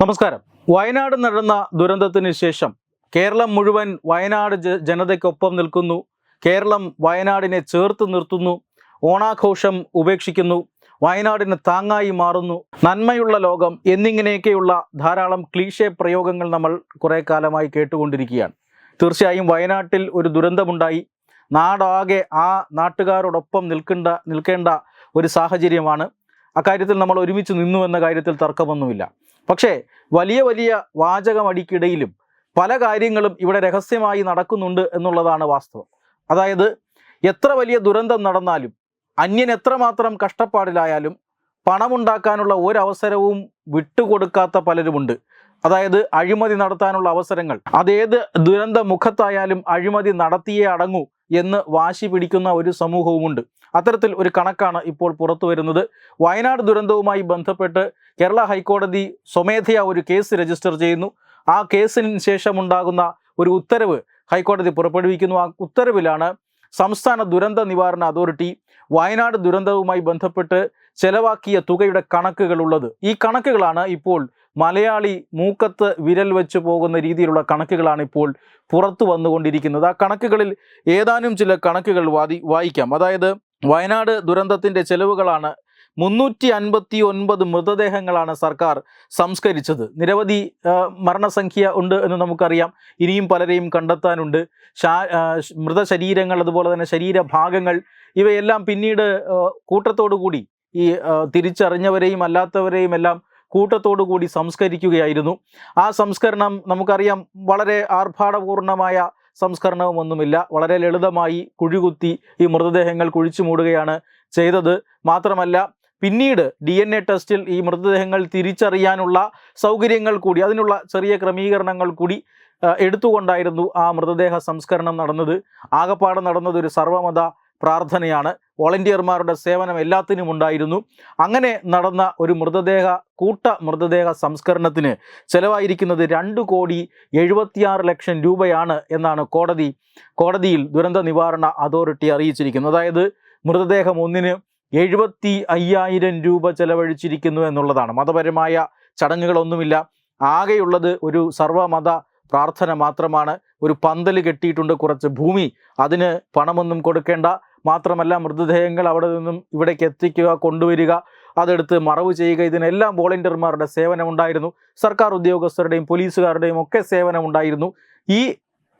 നമസ്കാരം. വയനാട് നടന്ന ദുരന്തത്തിന് ശേഷം കേരളം മുഴുവൻ വയനാട് ജനതയ്ക്കൊപ്പം നിൽക്കുന്നു. കേരളം വയനാടിനെ ചേർത്ത് നിർത്തുന്നു. ഓണാഘോഷം ഉപേക്ഷിക്കുന്നു. വയനാടിന് താങ്ങായി മാറുന്നു. നന്മയുള്ള ലോകം എന്നിങ്ങനെയൊക്കെയുള്ള ധാരാളം ക്ലീഷേ പ്രയോഗങ്ങൾ നമ്മൾ കുറേ കാലമായി കേട്ടുകൊണ്ടിരിക്കുകയാണ്. തീർച്ചയായും വയനാട്ടിൽ ഒരു ദുരന്തമുണ്ടായി. നാടാകെ ആ നാട്ടുകാരോടൊപ്പം നിൽക്കേണ്ട നിൽക്കേണ്ട ഒരു സാഹചര്യമാണ്. അക്കാര്യത്തിൽ നമ്മൾ ഒരുമിച്ച് നിന്നു എന്ന കാര്യത്തിൽ തർക്കമൊന്നുമില്ല. പക്ഷേ വലിയ വലിയ വാചകമടിക്കിടയിലും പല കാര്യങ്ങളും ഇവിടെ രഹസ്യമായി നടക്കുന്നുണ്ട് എന്നുള്ളതാണ് വാസ്തവം. അതായത് എത്ര വലിയ ദുരന്തം നടന്നാലും അന്യൻ എത്രമാത്രം കഷ്ടപ്പാടിലായാലും പണമുണ്ടാക്കാനുള്ള ഒരവസരവും വിട്ടുകൊടുക്കാത്ത പലരുമുണ്ട്. അതായത് അഴിമതി നടത്താനുള്ള അവസരങ്ങൾ. അതേത് ദുരന്ത മുഖത്തായാലും അഴിമതി നടത്തിയേ അടങ്ങൂ എന്ന് വാശി പിടിക്കുന്ന ഒരു സമൂഹവുമുണ്ട്. അത്തരത്തിൽ ഒരു കണക്കാണ് ഇപ്പോൾ പുറത്തു വരുന്നത്. വയനാട് ദുരന്തവുമായി ബന്ധപ്പെട്ട് കേരള ഹൈക്കോടതി സ്വമേധയാ ഒരു കേസ് രജിസ്റ്റർ ചെയ്യുന്നു. ആ കേസിന് ശേഷമുണ്ടാകുന്ന ഒരു ഉത്തരവ് ഹൈക്കോടതി പുറപ്പെടുവിക്കുന്നു. ആ ഉത്തരവിലാണ് സംസ്ഥാന ദുരന്ത നിവാരണ അതോറിറ്റി വയനാട് ദുരന്തവുമായി ബന്ധപ്പെട്ട് ചെലവാക്കിയ തുകയുടെ കണക്കുകൾ ഉള്ളത് ഈ കണക്കുകളാണ് ഇപ്പോൾ മലയാളി മൂക്കത്ത് വിരൽ വെച്ച് പോകുന്ന രീതിയിലുള്ള കണക്കുകളാണ് ഇപ്പോൾ പുറത്തു വന്നുകൊണ്ടിരിക്കുന്നത്. ആ കണക്കുകളിൽ ഏതാനും ചില കണക്കുകൾ വാദി വായിക്കാം. അതായത് വയനാട് ദുരന്തത്തിന്റെ ചെലവുകളാണ് മുന്നൂറ്റി അൻപത്തി ഒൻപത് മൃതദേഹങ്ങളാണ് സർക്കാർ സംസ്കരിച്ചത്. നിരവധി മരണസംഖ്യ ഉണ്ട് എന്ന് നമുക്കറിയാം. ഇനിയും പലരെയും കണ്ടെത്താനുണ്ട്. ശാ മൃതശരീരങ്ങൾ അതുപോലെ തന്നെ ശരീരഭാഗങ്ങൾ ഇവയെല്ലാം പിന്നീട് കൂട്ടത്തോടുകൂടി കൂട്ടത്തോടു കൂടി ഈ തിരിച്ചറിഞ്ഞവരെയും അല്ലാത്തവരെയും എല്ലാം കൂട്ടത്തോടു കൂടി സംസ്കരിക്കുകയായിരുന്നു. ആ സംസ്കരണം നമുക്കറിയാം വളരെ ആർഭാടപൂർണമായ സംസ്കരണവുമൊന്നുമില്ല. വളരെ ലളിതമായി കുഴികുത്തി ഈ മൃതദേഹങ്ങൾ കുഴിച്ചു മൂടുകയാണ് ചെയ്തത്. മാത്രമല്ല പിന്നീട് ഡി എൻ എ ടെസ്റ്റിൽ ഈ മൃതദേഹങ്ങൾ തിരിച്ചറിയാനുള്ള സൗകര്യങ്ങൾ കൂടി അതിനുള്ള ചെറിയ ക്രമീകരണങ്ങൾ കൂടി എടുത്തുകൊണ്ടായിരുന്നു ആ മൃതദേഹ സംസ്കരണം നടന്നത്. ആകപ്പാടെ നടന്നത് ഒരു സർവമത പ്രാർത്ഥനയാണ്. വോളണ്ടിയർമാരുടെ സേവനം എല്ലാത്തിനും ഉണ്ടായിരുന്നു. അങ്ങനെ നടന്ന ഒരു മൃതദേഹ കൂട്ട മൃതദേഹ സംസ്കരണത്തിന് ചെലവായിരിക്കുന്നത് രണ്ട് കോടി എഴുപത്തിയാറ് ലക്ഷം രൂപയാണ് എന്നാണ് കോടതി കോടതിയിൽ ദുരന്ത നിവാരണ അതോറിറ്റി അറിയിച്ചിരിക്കുന്നത്. അതായത് മൃതദേഹം ഒന്നിന് എഴുപത്തി അയ്യായിരം രൂപ ചെലവഴിച്ചിരിക്കുന്നു എന്നുള്ളതാണ്. മതപരമായ ചടങ്ങുകളൊന്നുമില്ല. ആകെയുള്ളത് ഒരു സർവമത പ്രാർത്ഥന മാത്രമാണ്. ഒരു പന്തൽ കെട്ടിയിട്ടുണ്ട് കുറച്ച് ഭൂമി. അതിന് പണമൊന്നും കൊടുക്കേണ്ട. മാത്രമല്ല മൃതദേഹങ്ങൾ അവിടെ നിന്നും ഇവിടേക്ക് എത്തിക്കുക കൊണ്ടുവരിക അതെടുത്ത് മറവ് ചെയ്യുക ഇതിനെല്ലാം വോളണ്ടിയർമാരുടെ സേവനമുണ്ടായിരുന്നു. സർക്കാർ ഉദ്യോഗസ്ഥരുടെയും പോലീസുകാരുടെയും ഒക്കെ സേവനമുണ്ടായിരുന്നു. ഈ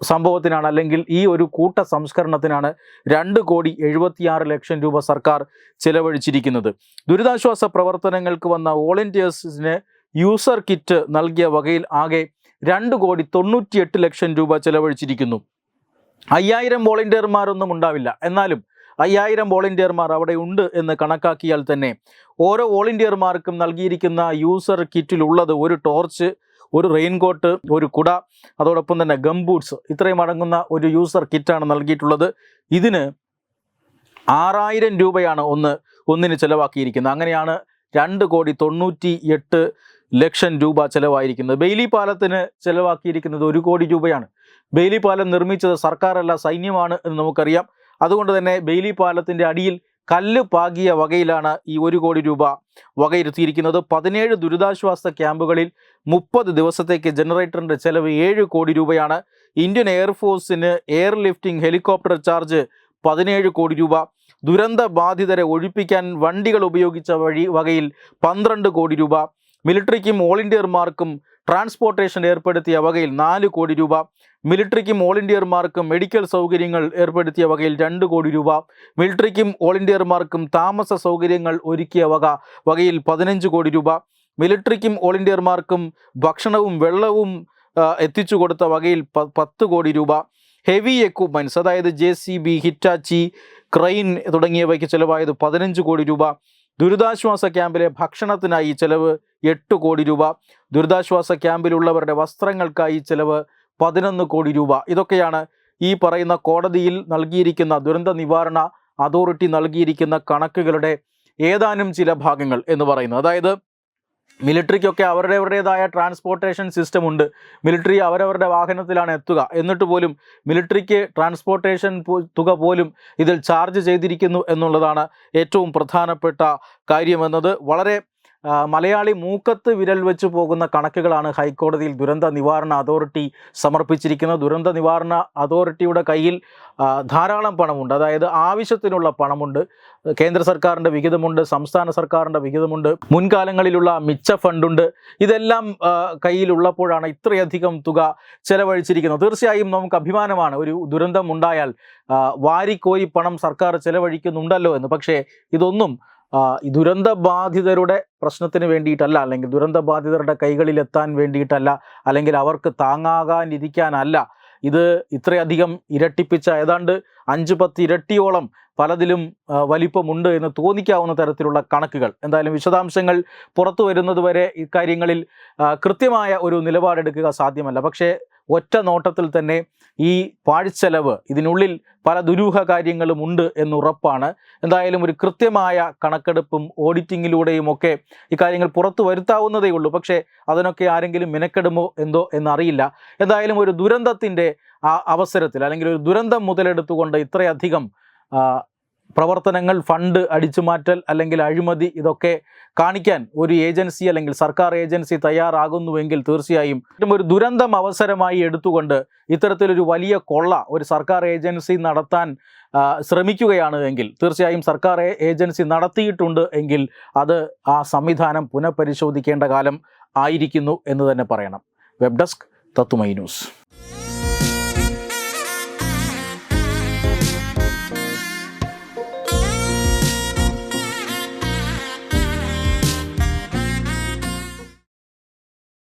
സംഭവത്തിനാണ് അല്ലെങ്കിൽ ഈ ഒരു കൂട്ട സംസ്കരണത്തിനാണ് രണ്ട് കോടി എഴുപത്തിയാറ് ലക്ഷം രൂപ സർക്കാർ ചിലവഴിച്ചിരിക്കുന്നത്. ദുരിതാശ്വാസ പ്രവർത്തനങ്ങൾക്ക് വന്ന വോളണ്ടിയേഴ്സിന് യൂസർ കിറ്റ് നൽകിയ വകയിൽ ആകെ രണ്ട് കോടി തൊണ്ണൂറ്റിയെട്ട് ലക്ഷം രൂപ ചെലവഴിച്ചിരിക്കുന്നു. അയ്യായിരം വോളണ്ടിയർമാരൊന്നും ഉണ്ടാവില്ല. എന്നാലും അയ്യായിരം വോളണ്ടിയർമാർ അവിടെ ഉണ്ട് എന്ന് കണക്കാക്കിയാൽ തന്നെ ഓരോ വോളണ്ടിയർമാർക്കും നൽകിയിരിക്കുന്ന യൂസർ കിറ്റിലുള്ളത് ഒരു ടോർച്ച് ഒരു റെയിൻകോട്ട് ഒരു കുട അതോടൊപ്പം തന്നെ ഗംബൂട്ട്സ് ഇത്രയും അടങ്ങുന്ന ഒരു യൂസർ കിറ്റാണ് നൽകിയിട്ടുള്ളത്. ഇതിന് ആറായിരം രൂപയാണ് ഒന്ന് ഒന്നിന് ചിലവാക്കിയിരിക്കുന്നത്. അങ്ങനെയാണ് രണ്ട് കോടി തൊണ്ണൂറ്റി എട്ട് ലക്ഷം രൂപ ചിലവായിരിക്കുന്നത്. ബെയിലി പാലത്തിന് ചിലവാക്കിയിരിക്കുന്നത് ഒരു കോടി രൂപയാണ്. ബെയിലി പാലം നിർമ്മിച്ചത് സർക്കാരല്ല സൈന്യമാണ് എന്ന് നമുക്കറിയാം. അതുകൊണ്ട് തന്നെ ബെയിലി പാലത്തിന്റെ അടിയിൽ കല്ല് പാകിയ വകയിലാണ് ഈ ഒരു കോടി രൂപ വകയിരുത്തിയിരിക്കുന്നത്. പതിനേഴ് ദുരിതാശ്വാസ ക്യാമ്പുകളിൽ മുപ്പത് ദിവസത്തേക്ക് ജനറേറ്ററിന്റെ ചെലവ് ഏഴ് കോടി രൂപയാണ്. ഇന്ത്യൻ എയർഫോഴ്സിന് എയർ ലിഫ്റ്റിംഗ് ഹെലികോപ്റ്റർ ചാർജ് പതിനേഴ് കോടി രൂപ. ദുരന്ത ബാധിതരെ ഒഴിപ്പിക്കാൻ വണ്ടികൾ ഉപയോഗിച്ച വഴി വകയിൽ പന്ത്രണ്ട് കോടി രൂപ. മിലിറ്ററിക്കും ഓൾ ഇന്ത്യർമാർക്കും ട്രാൻസ്പോർട്ടേഷൻ ഏർപ്പെടുത്തിയ വകയിൽ നാല് കോടി രൂപ മിലിറ്ററിക്കും ഓൾ ഇന്ത്യർമാർക്കും മെഡിക്കൽ സൗകര്യങ്ങൾ ഏർപ്പെടുത്തിയ വകയിൽ രണ്ട് കോടി രൂപ മിലിറ്ററിക്കും ഓൾ ഇന്ത്യർമാർക്കും താമസ സൗകര്യങ്ങൾ ഒരുക്കിയ വക വകയിൽ പതിനഞ്ച് കോടി രൂപ മിലിറ്ററിക്കും ഓൾ ഇന്ത്യർമാർക്കും ഭക്ഷണവും വെള്ളവും എത്തിച്ചു കൊടുത്ത വകയിൽ പത്ത് കോടി രൂപ ഹെവി എക്യുപ്മെന്റ്സ് അതായത് J C B Hitachi crane തുടങ്ങിയവയ്ക്ക് ചിലവായത് പതിനഞ്ച് കോടി രൂപ ദുരിതാശ്വാസ ക്യാമ്പിലെ ഭക്ഷണത്തിനായി ചിലവ് എട്ട് കോടി രൂപ. ദുരിതാശ്വാസ ക്യാമ്പിലുള്ളവരുടെ വസ്ത്രങ്ങൾക്കായി ചിലവ് പതിനൊന്ന് കോടി രൂപ. ഇതൊക്കെയാണ് ഈ പറയുന്ന കോടതിയിൽ നൽകിയിരിക്കുന്ന ദുരന്ത നിവാരണ അതോറിറ്റി നൽകിയിരിക്കുന്ന കണക്കുകളുടെ ഏതാനും ചില ഭാഗങ്ങൾ എന്ന് പറയുന്നത്. അതായത് മിലിറ്ററിക്കൊക്കെ അവരുടേതായ ട്രാൻസ്പോർട്ടേഷൻ സിസ്റ്റം ഉണ്ട്. മിലിറ്ററി അവരവരുടെ വാഹനത്തിലാണ് എത്തുക. എന്നിട്ട് പോലും മിലിറ്ററിക്ക് ട്രാൻസ്പോർട്ടേഷൻ തുക പോലും ഇതിൽ ചാർജ് ചെയ്തിരിക്കുന്നു എന്നുള്ളതാണ് ഏറ്റവും പ്രധാനപ്പെട്ട കാര്യമെന്നത്. വളരെ മലയാളി മൂക്കത്ത് വിരൽ വെച്ച് പോകുന്ന കണക്കുകളാണ് ഹൈക്കോടതിയിൽ ദുരന്ത നിവാരണ അതോറിറ്റി സമർപ്പിച്ചിരിക്കുന്നത്. ദുരന്ത നിവാരണ അതോറിറ്റിയുടെ കയ്യിൽ ധാരാളം പണമുണ്ട്. അതായത് ആവശ്യത്തിനുള്ള പണമുണ്ട്. കേന്ദ്ര സർക്കാരിന്റെ വിഹിതമുണ്ട് സംസ്ഥാന സർക്കാരിന്റെ വിഹിതമുണ്ട് മുൻകാലങ്ങളിലുള്ള മിച്ച ഫണ്ടുണ്ട്. ഇതെല്ലാം കയ്യിലുള്ളപ്പോഴാണ് ഇത്രയധികം തുക ചെലവഴിച്ചിരിക്കുന്നത്. തീർച്ചയായും നമുക്ക് അഭിമാനമാണ്. ഒരു ദുരന്തം ഉണ്ടായാൽ വാരിക്കോരി പണം സർക്കാർ ചെലവഴിക്കുന്നുണ്ടല്ലോ എന്ന്. പക്ഷേ ഇതൊന്നും ദുരന്ത ബാധിതരുടെ പ്രശ്നത്തിന് വേണ്ടിയിട്ടല്ല അല്ലെങ്കിൽ ദുരന്ത ബാധിതരുടെ കൈകളിൽ എത്താൻ വേണ്ടിയിട്ടല്ല അല്ലെങ്കിൽ അവർക്ക് താങ്ങാകാനിരിക്കാനല്ല ഇത് ഇത്രയധികം ഇരട്ടിപ്പിച്ച ഏതാണ്ട് അഞ്ച് പത്ത് ഇരട്ടിയോളം പലതിലും വലിപ്പമുണ്ട് എന്ന് തോന്നിക്കാവുന്ന തരത്തിലുള്ള കണക്കുകൾ. എന്തായാലും വിശദാംശങ്ങൾ പുറത്തു വരുന്നത് വരെ ഇക്കാര്യങ്ങളിൽ കൃത്യമായ ഒരു നിലപാടെടുക്കുക സാധ്യമല്ല. പക്ഷേ ഒറ്റ നോട്ടത്തിൽ തന്നെ ഈ പാഴ്ചെലവ് ഇതിനുള്ളിൽ പല ദുരൂഹ കാര്യങ്ങളും ഉണ്ട് എന്നുറപ്പാണ്. എന്തായാലും ഒരു കൃത്യമായ കണക്കെടുപ്പും ഓഡിറ്റിങ്ങിലൂടെയും ഒക്കെ ഇക്കാര്യങ്ങൾ പുറത്തു വരുത്താവുന്നതേ ഉള്ളൂ. പക്ഷേ അതിനൊക്കെ ആരെങ്കിലും മിനക്കെടുമോ എന്തോ എന്നറിയില്ല. എന്തായാലും ഒരു ദുരന്തത്തിന്റെ അവസരത്തിൽ അല്ലെങ്കിൽ ഒരു ദുരന്തം മുതലെടുത്തുകൊണ്ട് ഇത്രയധികം പ്രവർത്തനങ്ങൾ ഫണ്ട് അടിച്ചുമാറ്റൽ അല്ലെങ്കിൽ അഴിമതി ഇതൊക്കെ കാണിക്കാൻ ഒരു ഏജൻസി അല്ലെങ്കിൽ സർക്കാർ ഏജൻസി തയ്യാറാകുന്നുവെങ്കിൽ തീർച്ചയായും ഒരു ദുരന്തം അവസരമായി എടുത്തുകൊണ്ട് ഇത്തരത്തിലൊരു വലിയ കൊള്ള ഒരു സർക്കാർ ഏജൻസി നടത്താൻ ശ്രമിക്കുകയാണ് എങ്കിൽ തീർച്ചയായും സർക്കാർ ഏജൻസി നടത്തിയിട്ടുണ്ട് എങ്കിൽ അത് ആ സംവിധാനം പുനഃപരിശോധിക്കേണ്ട കാലം ആയിരിക്കുന്നു എന്ന് തന്നെ പറയണം. വെബ് ഡെസ്ക് തത്തുമൈ news.